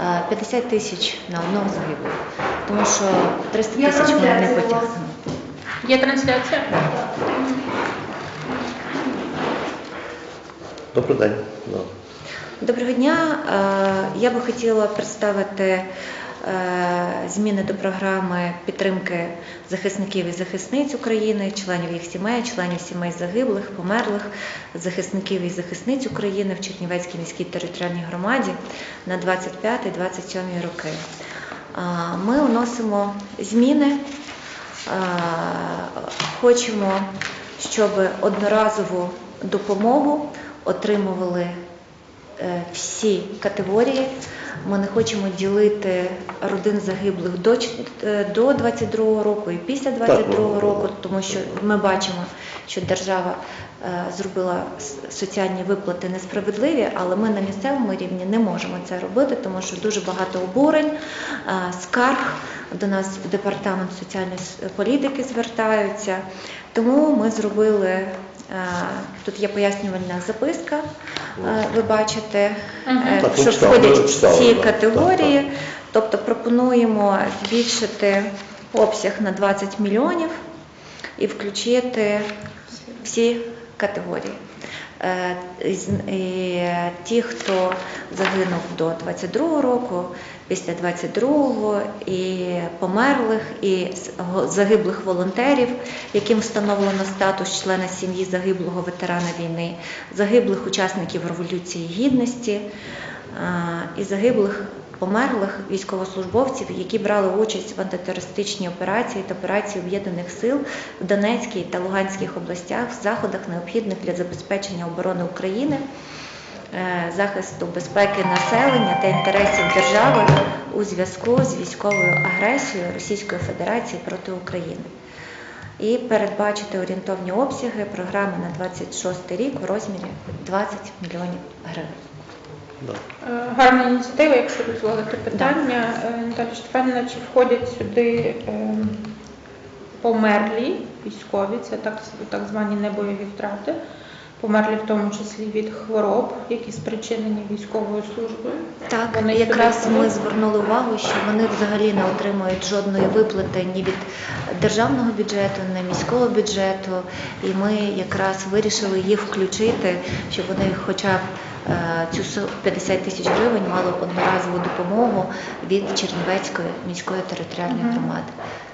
е, 50 тисяч на одного загиблого, тому що 300 тисяч ми не потягнемо. Є трансляція? Добрий день. Доброго дня. Е, Я би хотіла представити е, зміни до програми підтримки захисників і захисниць України, членів їх сімей, членів сімей загиблих, померлих, захисників і захисниць України в Чернівецькій міській територіальній громаді на 25-27 роки. Е, Ми вносимо зміни. Е, Хочемо, щоб одноразову допомогу отримували е, всі категорії. Ми не хочемо ділити родин загиблих до, ч- е, до 22 року і після 22 ну, року, тому що ми бачимо, що держава е, зробила соціальні виплати несправедливі, але ми на місцевому рівні не можемо це робити, тому що дуже багато обурень, е, скарг до нас в департамент соціальної політики звертаються. Тому ми зробили е, тут є пояснювальна записка. е, Ви бачите, е, Так, що входять ми читали, всі так, категорії. так, Тобто пропонуємо збільшити обсяг на 20 мільйонів і включити всі категорії. Е, і, е, Ті, хто загинув до 22 року, після 22-го, і померлих, і загиблих волонтерів, яким встановлено статус члена сім'ї загиблого ветерана війни, загиблих учасників Революції Гідності е, і загиблих померлих військовослужбовців, які брали участь в антитерористичній операції та операції Об'єднаних сил в Донецькій та Луганських областях в заходах, необхідних для забезпечення оборони України, е, захисту безпеки населення та інтересів держави у зв'язку з військовою агресією Російської Федерації проти України. І передбачити орієнтовні обсяги програми на 26 рік в розмірі 20 мільйонів гривень. Да. Е, Гарна ініціатива, якщо дозволити питання. Е, Наталя Штефанівна, чи входять сюди е, померлі військові, це так, так звані небойові втрати, померлі в тому числі від хвороб, які спричинені військовою службою? Так, Вони якраз ми звернули увагу, що вони взагалі не отримують жодної виплати ні від державного бюджету, ні міського бюджету. І ми якраз вирішили їх включити, щоб вони хоча б цю 50 тисяч гривень мали одноразову допомогу від Чернівецької міської територіальної громади.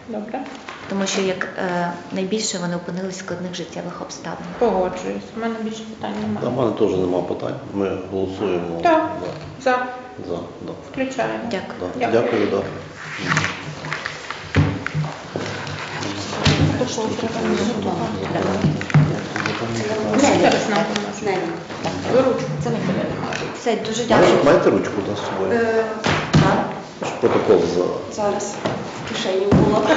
Добре, Тому що як е, найбільше вони опинились в складних життєвих обставинах. погоджуюсь. У мене більше питань немає. мене теж немає питань. Ми голосуємо Так. да, За. за. Да. Включаємо. Дякую. Да. Дякую. Дякую, да. До кого Все, дуже Маєте, дякую. маєте ручку да, з собою? Е, Щоб Протокол за. Зараз в кишені було.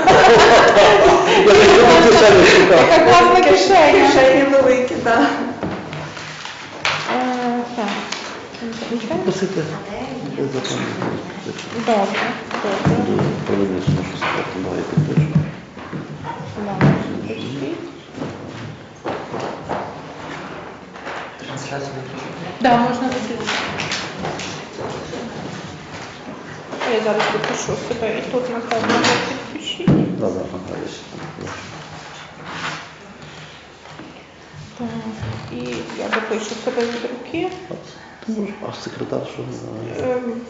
Я не кишені шукати. Яка класна кишеня. Кишені великі, так. Е, Так. Просите. Добре, добре. Проведення служби спорту, да, я підпишу. Підпишіть. Виключити. Да, можна виключити. Я зараз запишу себе і тут, напевно, підпишіть. Да, да, там. Так, і я допишу себе від руки. А секретар що? Ем,